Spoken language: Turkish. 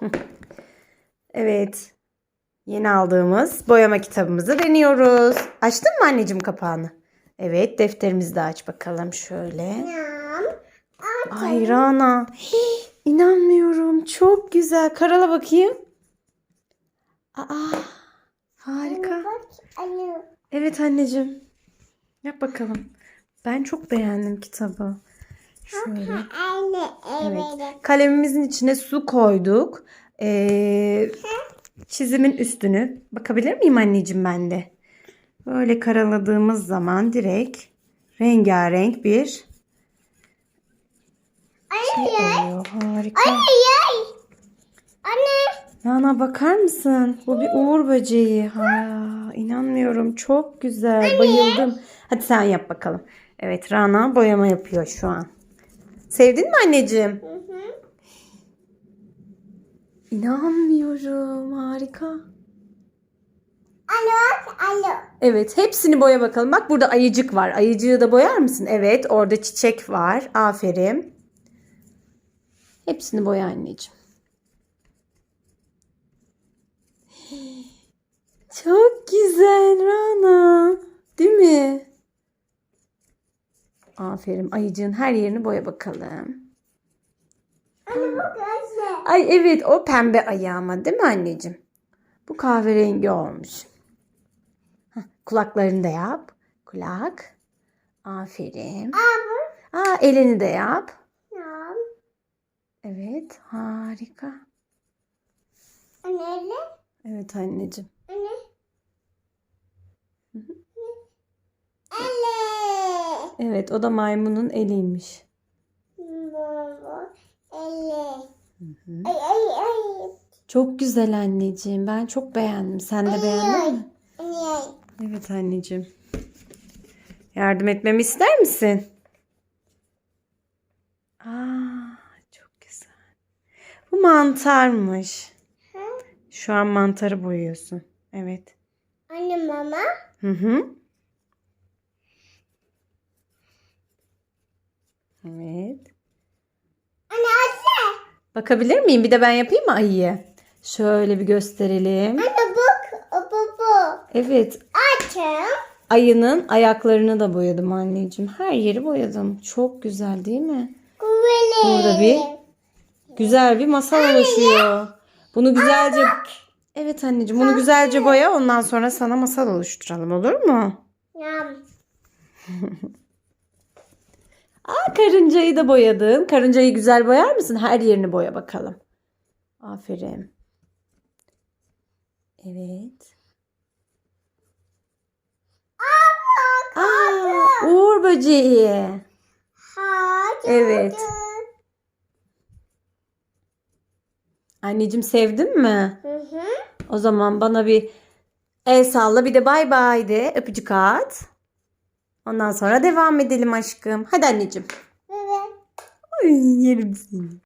Evet. Yeni aldığımız boyama kitabımızı deniyoruz. Açtın mı anneciğim kapağını? Evet defterimizi de aç bakalım şöyle. Ay Rana. Hii, İnanmıyorum. Çok güzel. Karala bakayım. Aa, harika. Evet anneciğim. Yap bakalım. Ben çok beğendim kitabı. Şöyle. Evet. Kalemimizin içine su koyduk. Ee, çizimin üstünü bakabilir miyim anneciğim ben de? Böyle karaladığımız zaman direkt rengarenk bir şey oluyor. Harika. Anne. Rana bakar mısın? Bu bir uğur böceği. Ha, inanmıyorum. Çok güzel. Bayıldım. Hadi sen yap bakalım. Evet Rana boyama yapıyor şu an. Sevdin mi anneciğim? Hı hı. İnanmıyorum. Harika. Alo. Alo. Evet hepsini boya bakalım. Bak burada ayıcık var. Ayıcığı da boyar mısın? Evet orada çiçek var. Aferin. Hepsini boya anneciğim. Çok güzel Rana. Değil mi? Aferin. Ayıcığın her yerini boya bakalım. Anne. Ay evet o pembe ayı ama değil mi anneciğim? Bu kahverengi olmuş. Hah, kulaklarını da yap. Kulak. Aferin. Abi. Aa elini de yap. Yam. Evet harika. Anne. Evet anneciğim. Anne. Evet o da maymunun eliymiş. Baba. Elle. hı. Ay ay ay. Çok güzel anneciğim. Ben çok beğendim. Sen de beğendin mi? Evet anneciğim. Yardım etmemi ister misin? Aa, çok güzel. Bu mantarmış. Hı? Şu an mantarı boyuyorsun. Evet. Anne mama. Hı hı. Evet. Anne anne. Bakabilir miyim? Bir de ben yapayım mı ayıyı? Şöyle bir gösterelim. Anne bak. O baba. Evet. Açım. Ayının ayaklarını da boyadım anneciğim. Her yeri boyadım. Çok güzel değil mi? Kuvveli. Burada bir güzel bir masal oluşuyor. Bunu güzelce Evet anneciğim bunu güzelce boya ondan sonra sana masal oluşturalım olur mu? Yam. Aa karıncayı da boyadın. Karıncayı güzel boyar mısın? Her yerini boya bakalım. Aferin. Evet. Aa, Uğur böceği. Hayır. Evet. Anneciğim sevdin mi? Hı hı. O zaman bana bir el salla bir de bay bay de öpücük at. Ondan sonra devam edelim aşkım. Hadi anneciğim. Evet. Ay yerim seni.